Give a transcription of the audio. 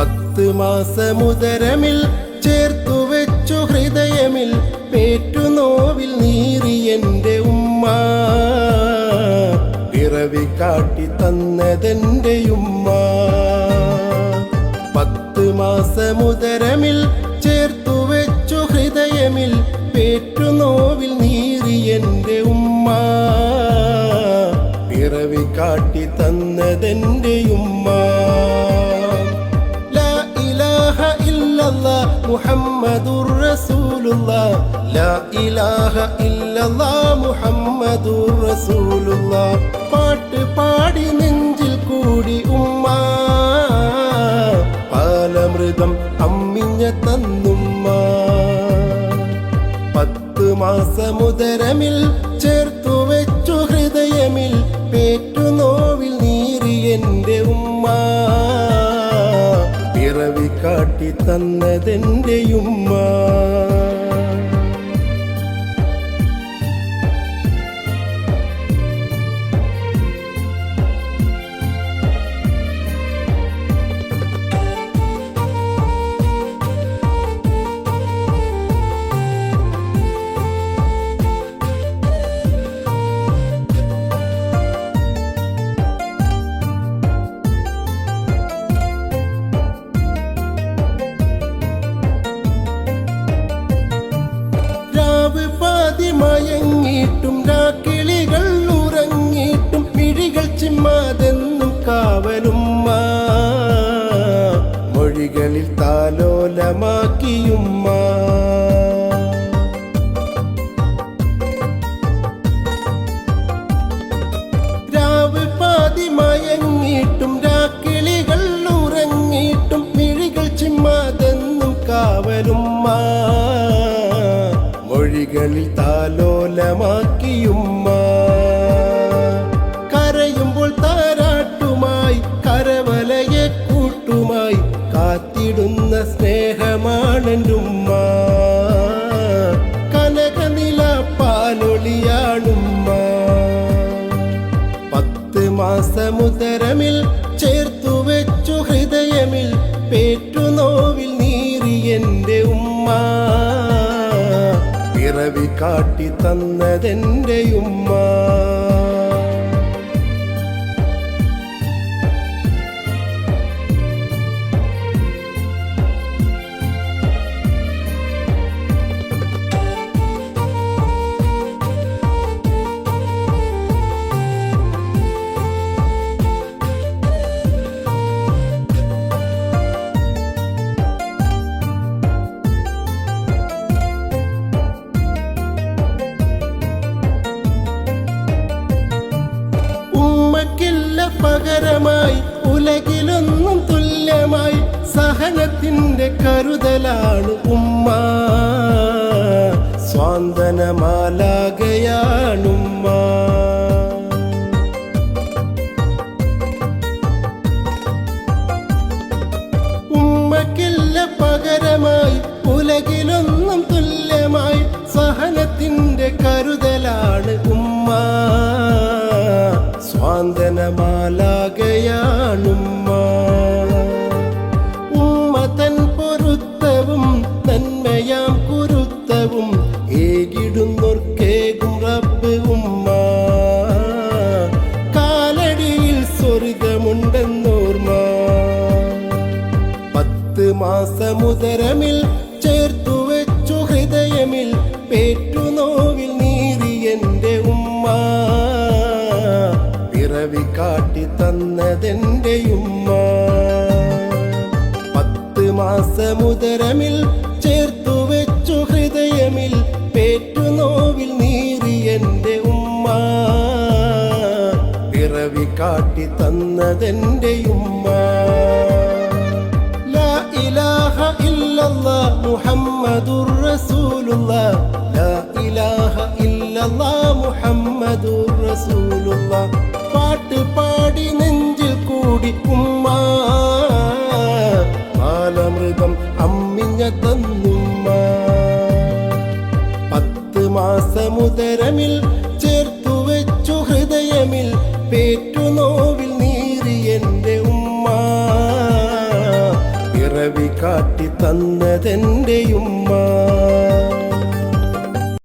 പത്ത് മാസമുദരമിൽ ചേർത്തു വെച്ചു ഹൃദയമിൽ പേറ്റുനോവിൽ നീറി എന്റെ ഉമ്മ. പിറവി കാട്ടി തന്നതെന്റെ ഉമ്മ. പത്ത് മാസമുദരമിൽ ചേർത്തു വെച്ചു ഹൃദയമിൽ പേറ്റുനോവിൽ നീറി എന്റെ ഉമ്മ. പിറവി കാട്ടി തന്നതെന്റെ ഉമ്മ. മുഹമ്മദുർ റസൂലുള്ള ലാ ഇലാഹ ഇല്ലല്ലാ മുഹമ്മദുർ റസൂലുള്ള. പാട്ട് പാടി നെഞ്ചിൽ കൂടി ഉമ്മ പാലമൃതം അമ്മിഞ്ഞ തന്നുമ്മ. പത്ത് മാസമുദരമിൽ ചേർത്തു വെച്ചു ഹൃദയമിൽ പേറ്റു കാട്ടി മയങ്ങിയിട്ടും രാക്കിളികൾ ഉറങ്ങിയിട്ടും മിഴികൾ ചിമ്മാതെന്നും കാവലുമ്മ മൊഴികളിൽ താലോലമാക്കിയുമ്മ മൊഴികളിൽ താലോലമാക്കിയുമ്മ. കരയുമ്പോൾ താരാട്ടുമായി കരവലയെ കൂട്ടുമായി കാത്തിടുന്ന സ്നേഹമാണെന്നുമ്മ. കനകനില പാലൊളിയാണുമ്മ. പത്ത് മാസമുദരമിൽ ചേർത്തു വെച്ചു ഹൃദയമിൽ പേറ്റുനോവിൽ നീറി എന്റെ ഉമ്മ. പിറവി കാട്ടി തന്നതെന്റെ ഉമ്മ സ്വാന്തനമാലാകയാണുമ്മ ഉമ്മക്കില്ല പകരമായി ഉലകിലൊന്നും തുല്യമായി സഹനത്തിന്റെ കരുതലാണ് ഉമ്മ. സ്വാന്തനമാലാകയാണുമ്മ ഏകിടുന്നോർക്കേകും ഉമ്മ. കാലടിയിൽ പത്ത് മാസമുദരമിൽ ചേർത്തു വെച്ചു ഹൃദയമിൽ പേറ്റുനോവിൽ നീതി എന്റെ ഉമ്മ. പിറവി കാട്ടി തന്നതെന്റെ ഉമ്മ. പത്ത് മാസമുദരമിൽ കാട്ടി തന്നതെന്റെ ഉമ്മ ലാ ഇലാഹ ഇല്ലല്ലാ മുഹമ്മദുർ ലാ ഇലാഹ ഇല്ലല്ലാ മുഹമ്മദുർ പാട്ട് പാടി നെഞ്ചിൽ കൂടി ഉമ്മ. മാലമൃതം അമ്മിഞ്ഞ തന്നുമ്മ. പത്ത് മാസമുദരമിൽ തന്നതെന്റെ